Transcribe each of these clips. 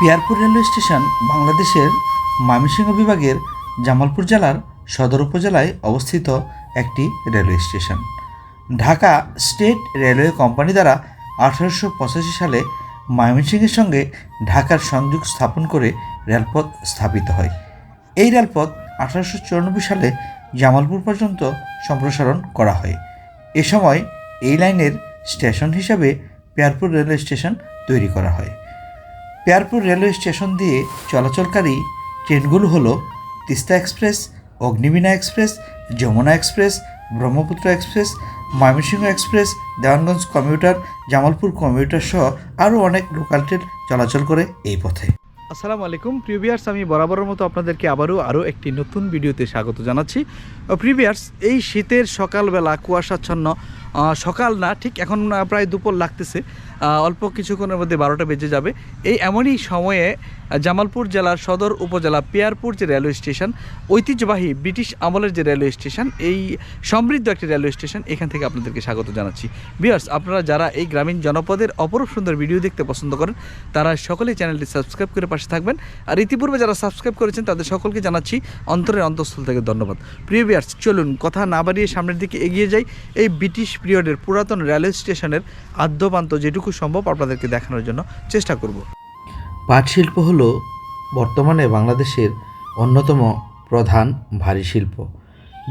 Piyarpur railway station বাংলাদেশের ময়মনসিংহ বিভাগের জামালপুর জেলার সদর উপজেলায় অবস্থিত একটি railway station. Dhaka state railway company দ্বারা আঠারোশো পঁচাশি সালে ময়মনসিংহের সঙ্গে ঢাকার সংযোগ স্থাপন করে রেলপথ স্থাপিত হয়। এই রেলপথ আঠারোশো চুরানব্বই সালে জামালপুর পর্যন্ত সম্প্রসারণ করা হয়। এ সময় এই লাইনের স্টেশন হিসাবে পেয়ারপুর রেলওয়ে স্টেশন তৈরি করা হয়। পেয়ারপুর রেলওয়ে স্টেশন দিয়ে চলাচলকারী ট্রেনগুলো হলো Teesta express, Agniveena express, Jamuna express, Brahmaputra express, Mymensingh express, Dewanganj commuter, Jamalpur commuter সহ আরও অনেক লোকাল ট্রেন চলাচল করে এই পথে। আসসালামু আলাইকুম। প্রিভিয়ার্স আমি বরাবরের মতো আপনাদেরকে আবারও আরও একটি নতুন ভিডিওতে স্বাগত জানাচ্ছি। প্রিভিয়ার্স এই শীতের সকালবেলা কুয়াশাচ্ছন্ন সকাল না, ঠিক এখন প্রায় দুপুর লাগতেছে। অল্প কিছুক্ষণের মধ্যে বারোটা বেজে যাবে। এই এমনই সময়ে জামালপুর জেলার সদর উপজেলা পেয়ারপুর যে রেলওয়ে স্টেশন, ঐতিহ্যবাহী ব্রিটিশ আমলের যে রেলওয়ে স্টেশন, এই সমৃদ্ধ একটি রেলওয়ে স্টেশন, এখান থেকে আপনাদেরকে স্বাগত জানাচ্ছি। বিয়ার্স আপনারা যারা এই গ্রামীণ জনপদের অপরূপ সুন্দর ভিডিও দেখতে পছন্দ করেন, তারা সকলেই চ্যানেলটি সাবস্ক্রাইব করে পাশে থাকবেন। আর ইতিপূর্বে যারা সাবস্ক্রাইব করেছেন, তাদের সকলকে জানাচ্ছি অন্তরের অন্তঃস্থল থেকে ধন্যবাদ। প্রিয় বিয়ার্স চলুন কথা না বাড়িয়ে সামনের দিকে এগিয়ে যাই। এই ব্রিটিশ পিরিয়ডের পুরাতন রেলওয়ে স্টেশনের আদ্যপান্ত যেটুকু সম্ভব আপনাদেরকে দেখানোর জন্য চেষ্টা করব। পাট শিল্প হল বর্তমানে বাংলাদেশের অন্যতম প্রধান ভারী শিল্প,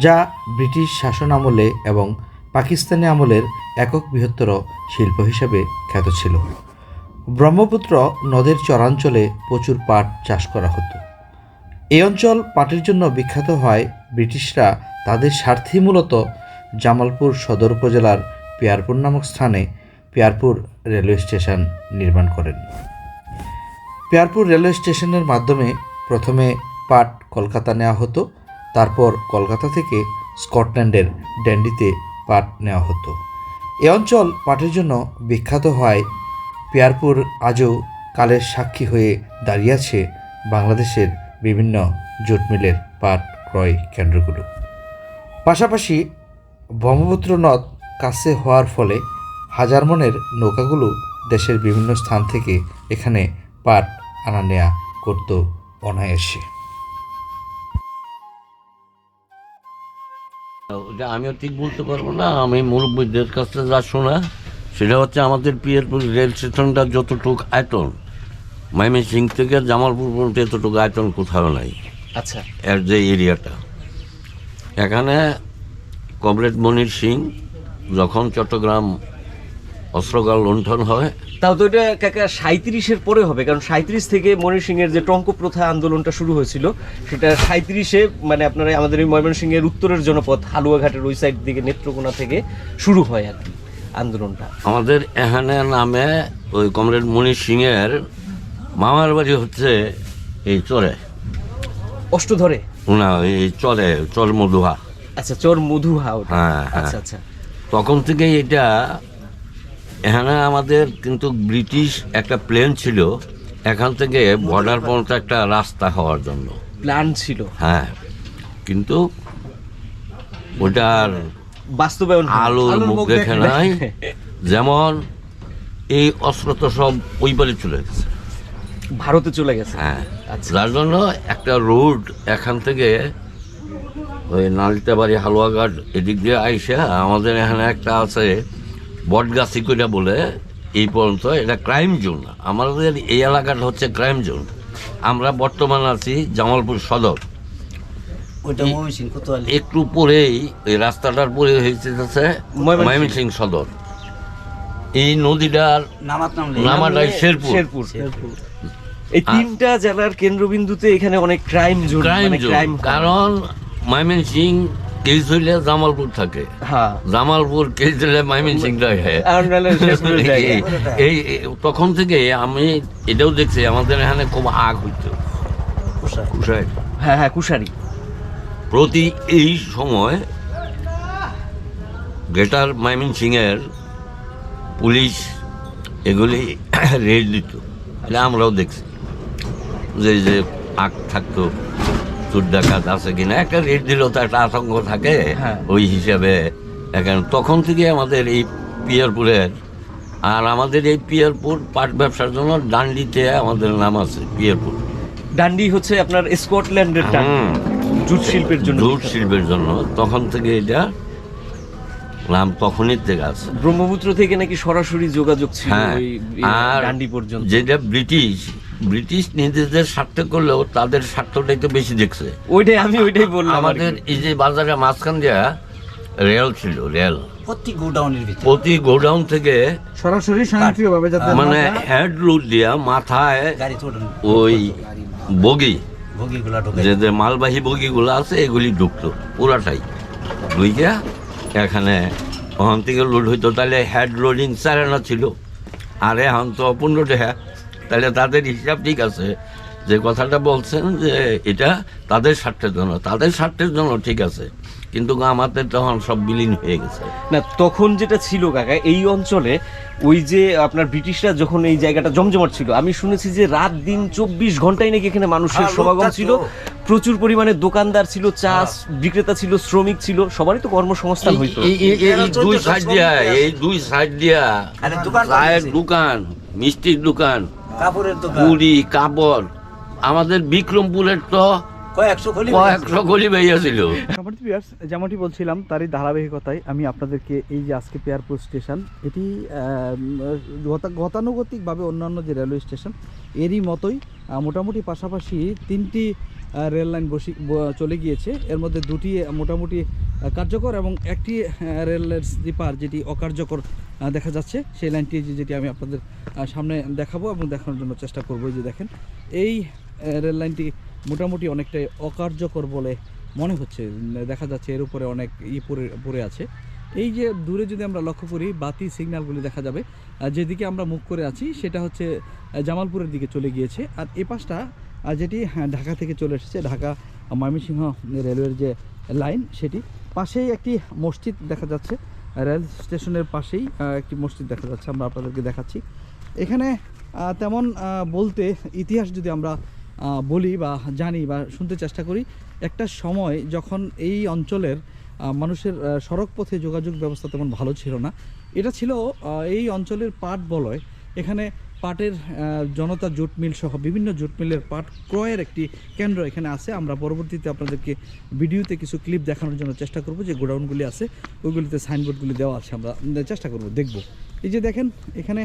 যা ব্রিটিশ শাসন আমলে এবং পাকিস্তানি আমলের একক বৃহত্তর শিল্প হিসেবে খ্যাত ছিল। ব্রহ্মপুত্র নদের চরাঞ্চলে প্রচুর পাট চাষ করা হতো। এই অঞ্চল পাটের জন্য বিখ্যাত হয় ব্রিটিশরা তাদের স্বার্থেই মূলত জামালপুর সদর উপজেলার পেয়ারপুর নামক স্থানে পেয়ারপুর রেলওয়ে স্টেশন নির্মাণ করেন। পেয়ারপুর রেলওয়ে স্টেশনের মাধ্যমে প্রথমে পাট কলকাতা নেওয়া হতো, তারপর কলকাতা থেকে স্কটল্যান্ডের ড্যান্ডিতে পাট নেওয়া হতো। এ অঞ্চল পাটের জন্য বিখ্যাত হয় পেয়ারপুর আজও কালের সাক্ষী হয়ে দাঁড়িয়ে আছে বাংলাদেশের বিভিন্ন জুট মিলের পাট ক্রয় কেন্দ্রগুলো। পাশাপাশি ব্রহ্মপুত্র নদ কাছে হওয়ার ফলে হাজার মনের নৌকাগুলো দেশের বিভিন্ন স্থান থেকে এখানে পাট আনা নেয়া করত অনায়াসে। আমিও ঠিক বলতে পারব না আমি মুরব্বীদের কাছ থেকে যা শোনা সেটা হচ্ছে আমাদের পিয়ারপুর রেল স্টেশনটা যতটুক আয়তন মাইমি সিং থেকে জামালপুর পর্যন্ত এতটুকু আয়তন কোথাও নাই। আচ্ছা। এর যে এরিয়াটা। এখানে কমরেড মনির সিং যখন চট্টগ্রাম অস্ত্রগার লুণ্ঠন হয়? তাও তো এটা কাকা সাঁত্রিশের পরে হবে কারণ সাঁত্রিশ থেকে মনির সিং এর যে টঙ্ক প্রথা আন্দোলনটা শুরু হয়েছিল সেটা সাঁত্রিশে মানে আপনার আমাদের এই ময়মনসিংহের উত্তরের জনপদ হালুয়াঘাটের ওই সাইড দিকে নেত্রকোনা থেকে শুরু হয় আর কি আন্দোলনটা। আমাদের এখানে নামে ওই কমরেড মনির সিংয়ের মামার বাড়ি হচ্ছে এই চরে। অষ্ট ধরে না এই চরে চর মধুহা আচ্ছা চর মধুহা হ্যাঁ, হ্যাঁ। আচ্ছা আচ্ছা। তখন থেকে এটা এখানে আমাদের কিন্তু ব্রিটিশ একটা প্লেন ছিল এখান থেকে বর্ডার পর্যন্ত একটা রাস্তা হওয়ার জন্য। প্ল্যান ছিল। হ্যাঁ কিন্তু ওটার বাস্তবায়ন। আলোর মুখ দেখে নাই। যেমন এই অস্ত্র তো সব ওই পারে চলে গেছে। ভারতে চলে গেছে। হ্যাঁ আচ্ছা। যার জন্য একটা রোড এখান থেকে ওই নালিতাবাড়ি হালুয়াঘাট এদিক দিয়ে আইসা আমাদের এখানে একটা আছে বটগাছি কইরা বলে এই পর্যন্ত এটা ক্রাইম জোন আমাদের এই এলাকাটা হচ্ছে ক্রাইম জোন আমরা বর্তমান আছি জামালপুর সদর। একটু পরেই এই রাস্তাটার পরে হয়েছে। ময়মনসিং সদর। এই নদীটার নামাটাই শেরপুর। শেরপুর। এই তিনটা জেলার কেন্দ্রবিন্দুতে এখানে অনেক ক্রাইম জোন ক্রাইম মানে ক্রাইম কারণ ময়মন জামালপুর থাকে। হ্যাঁ। জামালপুর ময়মন সিং। এই তখন থেকে আমি এটাও দেখছি আমাদের এখানে খুব আগ হইতো। হ্যাঁ হ্যাঁ কুশারি প্রতি এই সময় গ্রেটার ময়মন সিং এর পুলিশ এগুলি রেড দিত। এটা আমরাও দেখছি। যে যে আগ থাকতো। চোর ডাকাত আছে কিনা একটা রেড দিলেও তো একটা আতঙ্ক থাকে হ্যাঁ। ওই হিসাবে। এখন তখন থেকে আমাদের এই পিয়ারপুরের আর আমাদের এই পিয়ারপুর পাট ব্যবসার জন্য ডান্ডিতে আমাদের নাম আছে পিয়ারপুর। ডান্ডি হচ্ছে আপনার স্কটল্যান্ডের জুট শিল্পের জন্য। জুট শিল্পের জন্য। তখন থেকে এটা নাম তখনই থেকে আছে। ব্রহ্মপুত্র থেকে নাকি সরাসরি যোগাযোগ ছিল হ্যাঁ। আর ডান্ডি পর্যন্ত? যেটা ব্রিটিশ ব্রিটিশ নিজেদের স্বার্থ করলেও তাদের স্বার্থটাই তো বেশি দেখছে। ওইটাই আমি ওইটাই বললাম আমাদের এই যে বাজারে মাঝখান দেয়া রেল ছিল রেল। প্রতি গোডাউনের ভিতরে। প্রতি গোডাউন থেকে সরাসরি স্বয়ংক্রিয়ভাবে যাতে মানে হ্যাড লুট দিয়া মাথায় ওই বগি যে যে মালবাহী বগিগুলো আছে এগুলি ঢুকতো পুরাটাই। ঢুইয়া এখানে ওখান থেকে লোড হইতো তাহলে হেড লোডিং চারানা ছিল। আর এখন তো পনেরো টাকা। তাহলে তাদের হিসাব ঠিক আছে। যে কথাটা বলছেন যে এটা তাদের স্বার্থের জন্য তাদের স্বার্থের জন্য ঠিক আছে। কিন্তু আমাদের তখন সব বিলীন হয়ে গেছে। না তখন যেটা ছিল কাকা এই অঞ্চলে ওই যে আপনার ব্রিটিশরা যখন এই জায়গাটা জমজমাট ছিল আমি শুনেছি যে রাত দিন চব্বিশ ঘন্টায় নাকি এখানে মানুষের হ্যাঁ, সমাগম ছিল। প্রচুর পরিমাণে দোকানদার ছিল চা বিক্রেতা ছিল শ্রমিক ছিল সবারই তো কর্মসংস্থান হইতো। এই- দুই সাইড দিয়া এই দুই সাইড দিয়া চায়ের দোকান মিষ্টির দোকান কাপড়ের দোকান। কাপড়। আমাদের বিক্রমপুরের তো কয়েকশো গলি কয়েকশো গলি বেরিয়েছিল যেমনটি বলছিলাম তারই ধারাবাহিকতায় আমি আপনাদেরকে এই যে আজকে পেয়ারপুর স্টেশন এটি গতানুগতিকভাবে অন্যান্য যে রেলওয়ে স্টেশন এরই মতোই মোটামুটি পাশাপাশি তিনটি রেল লাইন বসি চলে গিয়েছে। এর মধ্যে দুটি মোটামুটি কার্যকর এবং একটি রেলের স্লিপার যেটি অকার্যকর দেখা যাচ্ছে, সেই লাইনটি যেটি আমি আপনাদের সামনে দেখাবো এবং দেখানোর জন্য চেষ্টা করব। যে দেখেন, এই রেল লাইনটি মোটামুটি অনেকটাই অকার্যকর বলে মনে হচ্ছে। দেখা যাচ্ছে এর উপরে অনেক ই পড়ে পড়ে আছে। এই যে দূরে যদি আমরা লক্ষ্য করি, বাতি সিগন্যালগুলি দেখা যাবে। যেদিকে আমরা মুখ করে আছি, সেটা হচ্ছে জামালপুরের দিকে চলে গিয়েছে। আর এ পাশটা আহ, যেটি হ্যাঁ, ঢাকা থেকে চলে এসেছে ঢাকা ময়মনসিংহ রেলওয়ের যে লাইন সেটি। পাশেই একটি মসজিদ দেখা যাচ্ছে রেল স্টেশনের পাশেই একটি মসজিদ দেখা যাচ্ছে আমরা আপনাদেরকে দেখাচ্ছি। এখানে তেমন বলতে ইতিহাস যদি আমরা বলি বা জানি বা শুনতে চেষ্টা করি একটা সময় যখন এই অঞ্চলের মানুষের সড়ক পথে যোগাযোগ ব্যবস্থা তেমন ভালো ছিল না। এটা ছিল এই অঞ্চলের পাট বলয় এখানে পাটের জনতা জুট মিল সহ বিভিন্ন জুট মিলের পাট ক্রয়ের একটি কেন্দ্র এখানে আছে। আমরা পরবর্তীতে আপনাদেরকে ভিডিওতে কিছু ক্লিপ দেখানোর জন্য চেষ্টা করব, যে গোডাউনগুলি আছে, ওইগুলিতে সাইনবোর্ডগুলি দেওয়া আছে, আমরা চেষ্টা করব, দেখব। এই যে দেখেন, এখানে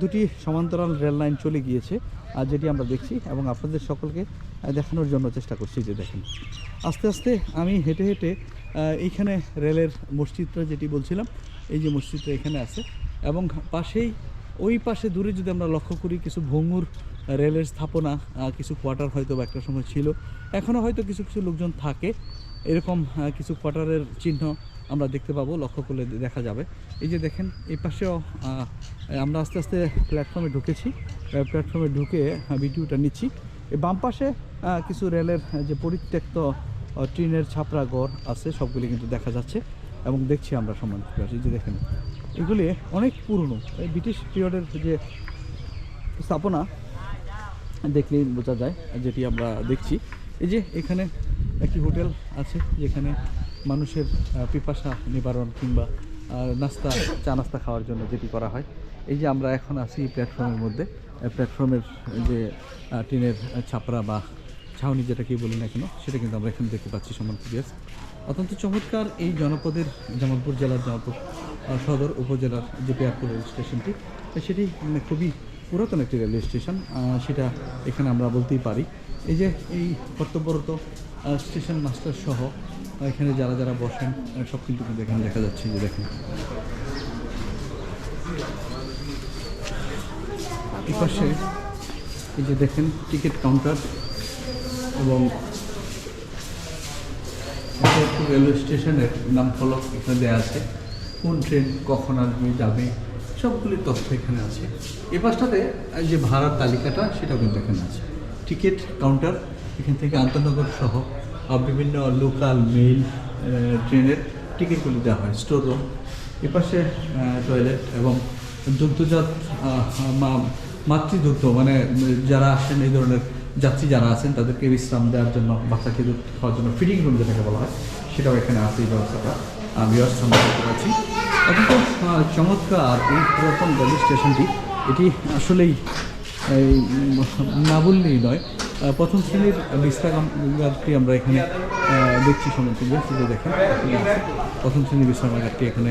দুটি সমান্তরাল রেল লাইন চলে গিয়েছে, আর যেটি আমরা দেখছি, এবং আপনাদের সকলকে দেখানোর জন্য চেষ্টা করছি যে দেখেন। আস্তে আস্তে আমি হেঁটে হেঁটে এইখানে রেলের মসজিদটা যেটি বলছিলাম, এই যে মসজিদটা এখানে আছে, এবং পাশেই ওই পাশে দূরে যদি আমরা লক্ষ্য করি, কিছু ভঙ্গুর রেলের স্থাপনা কিছু কোয়ার্টার হয়তো বা একটা সময় ছিল। এখনও হয়তো কিছু কিছু লোকজন থাকে। এরকম কিছু কোয়ার্টারের চিহ্ন আমরা দেখতে পাবো, লক্ষ্য করলে দেখা যাবে। এই যে দেখেন, এই পাশেও আমরা আস্তে আস্তে প্ল্যাটফর্মে ঢুকেছি। প্ল্যাটফর্মে ঢুকে ভিডিওটা নিচ্ছি। এই বাম পাশে কিছু রেলের যে পরিত্যক্ত ট্রেনের ছাপরা গড় আছে, সবগুলি কিন্তু দেখা যাচ্ছে। এবং দেখছি আমরা সম্মান এই যে দেখেন এগুলি অনেক পুরনো। এই ব্রিটিশ পিরিয়ডের যে স্থাপনা দেখলেই বোঝা যায়, যেটি আমরা দেখছি। এই যে এখানে একটি হোটেল আছে, যেখানে মানুষের পিপাসা নিবারণ কিংবা নাস্তা, চা নাস্তা খাওয়ার জন্য যেটি করা হয়। এই যে আমরা এখন আছি প্ল্যাটফর্মের মধ্যে। প্ল্যাটফর্মের যে টিনের ছাপরা বা ছাউনি যেটাকে বলি না কেন, সেটা কিন্তু আমরা এখানে দেখতে পাচ্ছি সমান অত্যন্ত চমৎকার এই জনপদের, জামালপুর জেলার জামালপুর সদর উপজেলার যে পেয়ারপুর রেল স্টেশনটি সেটি মানে খুবই পুরাতন একটি রেলওয়ে স্টেশন সেটা এখানে আমরা বলতেই পারি। এই যে এই কর্তব্যরত স্টেশন মাস্টার সহ এখানে যারা যারা বসেন সব কিন্তু কিন্তু এখানে দেখা যাচ্ছে যে দেখেন। পাশে এই যে দেখেন, টিকিট কাউন্টার এবং রেলওয়ে স্টেশনের নাম ফলক এখানে দেওয়া আছে। কোন ট্রেন কখন আসবে, যাবে, সবগুলি তথ্য এখানে আছে। এ পাশটাতে যে ভাড়ার তালিকাটা, সেটাও কিন্তু এখানে আছে। টিকিট কাউন্টার, এখান থেকে আন্তনগর সহ বিভিন্ন লোকাল মেইল ট্রেনের টিকিটগুলি দেওয়া হয়, স্টোর রুম। এপাশে টয়লেট এবং দুগ্ধজাত মাতৃদুগ্ধ মানে যারা আসেন, এই ধরনের যাত্রী যারা আছেন, তাদেরকে বিশ্রাম দেওয়ার জন্য বাচ্চাকে দুধ খাওয়ার জন্য ফিডিং রুম যেটাকে বলা হয়, সেটাও এখানে আছে এই ব্যবস্থাটা। আমি আমরা দেখতে পাচ্ছি অত্যন্ত চমৎকার এই পুরাতন রেল স্টেশনটি। এটি আসলেই না বললেই নয়। প্রথম শ্রেণির বিশ্রাম আমরা এখানে দেখছি যে দেখেন, প্রথম শ্রেণির বিশ্রামাগারটি এখানে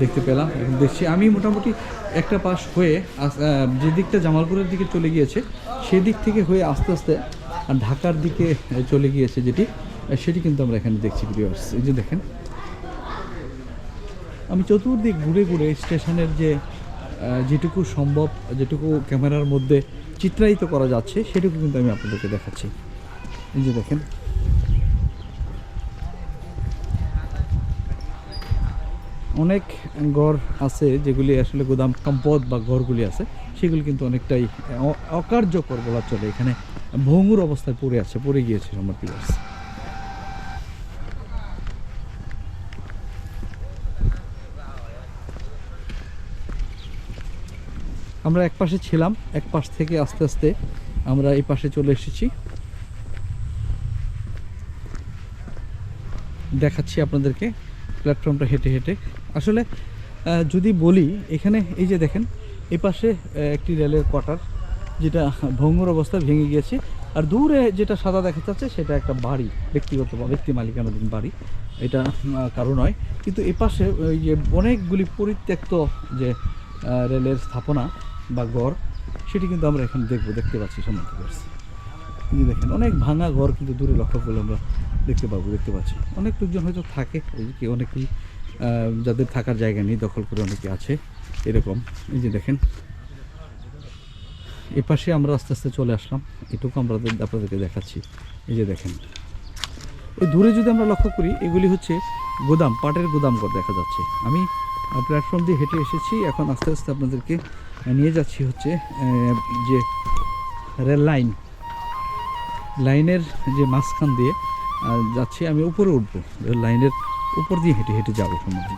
দেখতে পেলাম দেখছি। আমি মোটামুটি একটা পাশ হয়ে যে দিকটা জামালপুরের দিকে চলে গিয়েছে সেদিক থেকে হয়ে আস্তে আস্তে ঢাকার দিকে চলে গিয়েছে যেটি, সেটি কিন্তু আমরা এখানে দেখছি ভিডিওস এই যে দেখেন আমি চতুর্দিক ঘুরে ঘুরে স্টেশনের যে যেটুকু সম্ভব, যেটুকু ক্যামেরার মধ্যে চিত্রায়িত করা যাচ্ছে, সেটুকু কিন্তু আমি আপনাদেরকে দেখাচ্ছি। এই যে দেখেন। অনেক গড় আছে যেগুলি আসলে গোদাম সম্পদ বা ঘরগুলি আছে, সেগুলি কিন্তু অনেকটাই অকার্যকর বলা চলে। এখানে ভঙ্গুর অবস্থায় পড়ে আছে, পড়ে গিয়েছে আমার পিলার্স। আমরা এক পাশে ছিলাম, এক পাশ থেকে আস্তে আস্তে আমরা এই পাশে চলে এসেছি। দেখাচ্ছি আপনাদেরকে প্ল্যাটফর্মটা হেঁটে হেঁটে। আসলে যদি বলি, এখানে এই যে দেখেন এই পাশে একটি রেলের কোয়ার্টার, যেটা ভঙ্গুর অবস্থায় ভেঙে গিয়েছে। আর দূরে যেটা সাদা দেখা যাচ্ছে, সেটা একটা বাড়ি, ব্যক্তিগত বা ব্যক্তি মালিকানাধীন বাড়ি। এটা কারও নয়। কিন্তু এ পাশে ওই যে অনেকগুলি পরিত্যক্ত যে রেলের স্থাপনা বা ঘর সেটি কিন্তু আমরা এখানে দেখব, দেখতে পাচ্ছি সম্মুখে পাচ্ছি যে দেখেন, অনেক ভাঙা ঘর কিন্তু দূরে লক্ষ্য করলে আমরা দেখতে পাবো, দেখতে পাচ্ছি। অনেক লোকজন হয়তো থাকে যে অনেকেই যাদের থাকার জায়গা নেই, দখল করে অনেকে আছে, এরকম। এই যে দেখেন এ পাশে আমরা আস্তে আস্তে চলে আসলাম, এটুকু আমরা আপনাদেরকে দেখাচ্ছি। এই যে দেখেন, এই দূরে যদি আমরা লক্ষ্য করি, এগুলি হচ্ছে গোদাম, পাটের গোদাম ঘর দেখা যাচ্ছে। আমি প্ল্যাটফর্ম দিয়ে হেঁটে এসেছি। এখন আস্তে আস্তে আপনাদেরকে নিয়ে যাচ্ছি হচ্ছে যে রেল লাইন। লাইনের যে মাঝখান দিয়ে যাচ্ছি, আমি উপরে উঠবো। রেল লাইনের উপর দিয়ে হেঁটে হেঁটে যাব সমুদ্র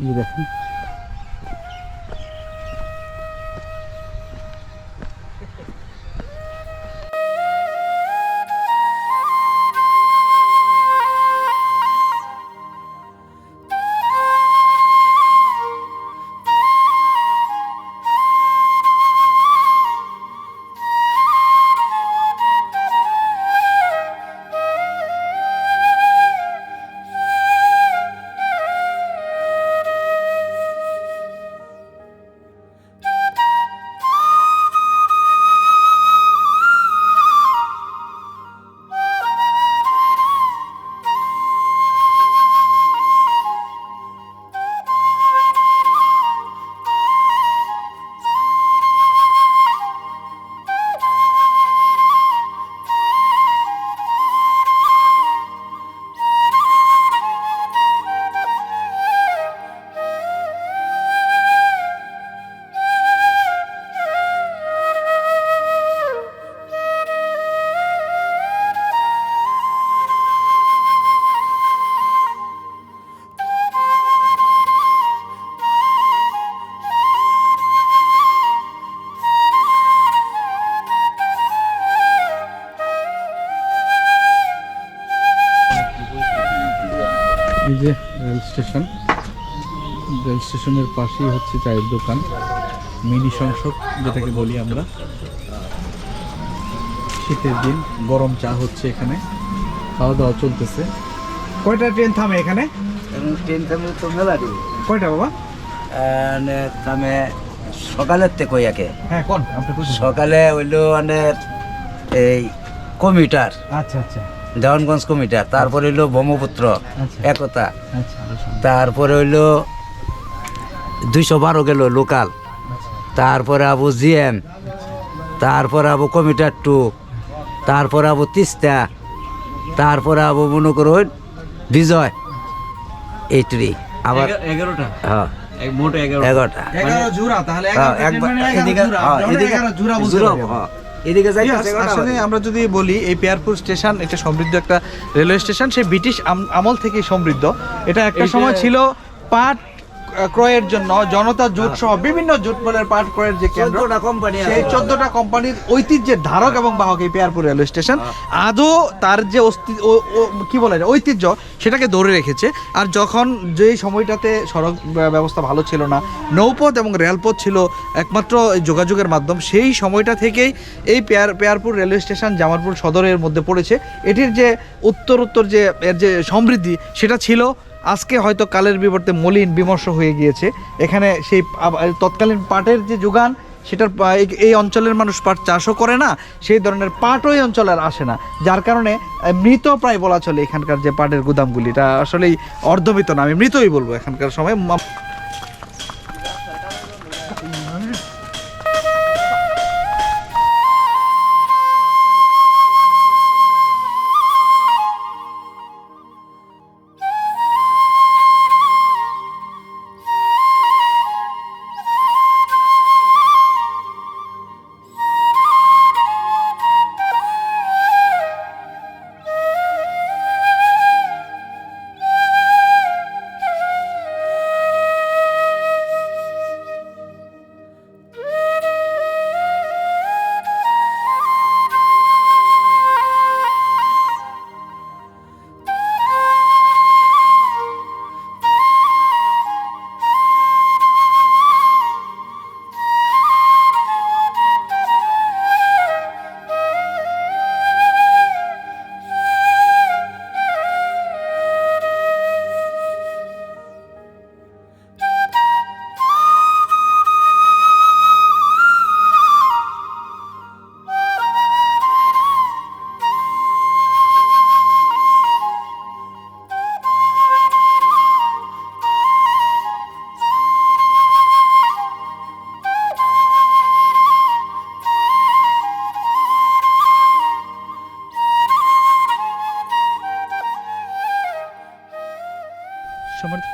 এই যে দেখুন রেল স্টেশন। রেল স্টেশনের পাশেই হচ্ছে চায়ের দোকান মিনি সংসদ যেটাকে বলি আমরা। শীতের দিন গরম চা হচ্ছে এখানে। খাওয়া দাওয়া চলতেছে। কয়টা ট্রেন থামে এখানে? ট্রেন থামলে তো মেলা কয়টা বাবা? থামে সকালের থেকে কইয়াকে হ্যাঁ কোন? সকালে হইল মানে এই কমিটার। আচ্ছা আচ্ছা। দেওয়ানগঞ্জ কমিটার তারপরে হইল ব্রহ্মপুত্র আচ্ছা। একতা। আচ্ছা তারপরে হইল দুইশো বারো গেল লোকাল। তারপরে আবু জিএম তারপরে আবু কমিটার টু তারপরে আবু তিস্তা তারপরে আবু মনে করুন বিজয় এইটুরি। আবার এগারোটা? হ্যাঁ। এগারোটা। এগারো জোড়া তাহলে হ্যাঁ, এদিকে যাই আসলে আমরা যদি বলি এই পেয়ারপুর স্টেশন এটা সমৃদ্ধ একটা রেলওয়ে স্টেশন সে ব্রিটিশ আম- আমল থেকে সমৃদ্ধ। এটা একটা সময় ছিল পাট ক্রয়ের জন্য জনতা জুট সহ বিভিন্ন জুট মিলের পাট ক্রয়ের যে কেন্দ্র চোদ্দটা কোম্পানি সেই চোদ্দটা কোম্পানির ঐতিহ্যের ধারক এবং বাহক এই পেয়ারপুর রেলওয়ে স্টেশন। আদৌ তার যে অস্তি- কি বলে ঐতিহ্য সেটাকে ধরে রেখেছে। আর যখন যেই সময়টাতে সড়ক ব্যবস্থা ভালো ছিল না নৌপথ এবং রেলপথ ছিল একমাত্র যোগাযোগের মাধ্যম সেই সময়টা থেকেই এই pair Pyarpur railway station Jamalpur সদরের মধ্যে পড়েছে। এটির যে উত্তর উত্তর যে এর যে সমৃদ্ধি সেটা ছিল আজকে হয়তো কালের বিবর্তে মলিন বিমর্ষ হয়ে গিয়েছে। এখানে সেই তৎকালীন পাটের যে যোগান, সেটার এই- অঞ্চলের মানুষ পাট চাষও করে না, সেই ধরনের পাটও এই অঞ্চলে আর আসে না। যার কারণে মৃত প্রায় বলা চলে এখানকার যে পাটের গুদামগুলি। এটা আসলেই অর্ধমৃত না, আমি মৃতই বলব এখানকার সময়।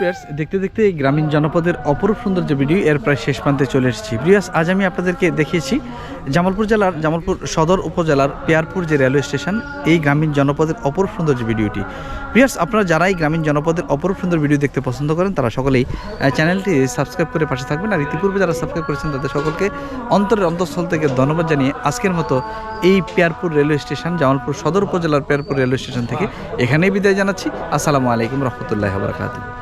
প্লেয়ার্স দেখতে দেখতে এই গ্রামীণ জনপদের অপরূপ সুন্দর যে ভিডিও এর প্রায় শেষ প্রান্তে চলে এসেছি। প্রিয়াস আজ আমি আপনাদেরকে দেখিয়েছি জামালপুর জেলার, জামালপুর সদর উপজেলার পেয়ারপুর যে রেলওয়ে স্টেশন এই গ্রামীণ জনপদের অপরূপ সুন্দর যে ভিডিওটি প্রিয়াস আপনারা যারাই গ্রামীণ জনপদের অপরূপ সুন্দর ভিডিও দেখতে পছন্দ করেন, তারা সকলেই চ্যানেলটি সাবস্ক্রাইব করে পাশে থাকবেন। আর ইতিপূর্বে যারা সাবস্ক্রাইব করেছেন, তাদের সকলকে অন্তরের অন্তঃস্থল থেকে ধন্যবাদ জানিয়ে আজকের মতো এই পেয়ারপুর রেলওয়ে স্টেশন জামালপুর সদর উপজেলার পেয়ারপুর রেলওয়ে স্টেশন থেকে এখানেই বিদায় জানাচ্ছি। আসসালামু আলাইকুম রহমতুল্লাহ বারকাতুহ।